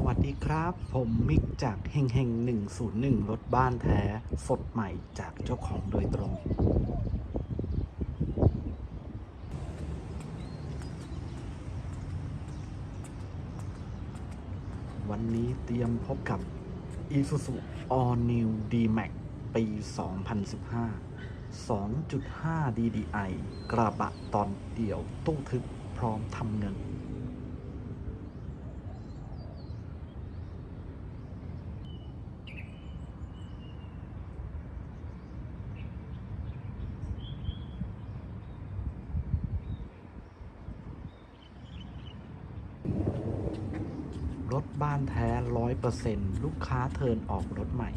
สวัสดีครับ ผมมิกจากเฮงเฮง101 รถบ้านแท้ สดใหม่จากเจ้าของโดยตรง วันนี้เตรียมพบกับ Isuzu All New D-Max ปี 2015 2.5 DDI กระบะตอนเดี่ยวตู้ทึบพร้อมทำเงิน รถบ้านแท้ร้อยเปอร์เซ็นลูกค้าเทินออกรถใหม่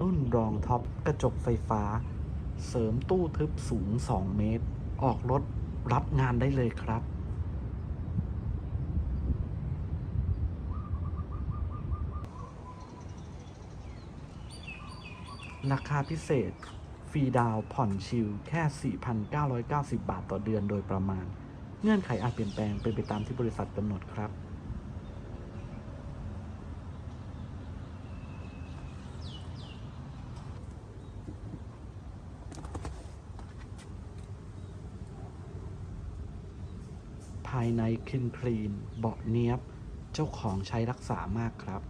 รุ่นรองท็อปกระจกไฟฟ้า เสริมตู้ทึบสูง 2 เมตร ออกรถรับงานได้เลยครับ ราคาพิเศษ ฟรีดาวผ่อนชิลแค่ 4,990 บาทต่อเดือนโดยประมาณ เงื่อนไขอาจเปลี่ยนแปลงเป็นไปตามที่บริษัทกำหนดครับภายในคลีนคลีนเบาะเนียบ เจ้าของใช้รักษามากครับ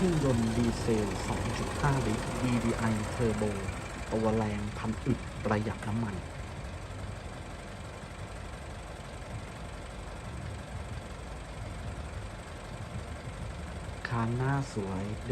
เครื่องยนต์ดีเซล 2.5 ลิตร DDI Turbo ตัวแรงพันอึดประหยัดน้ำมัน คานหน้าสวย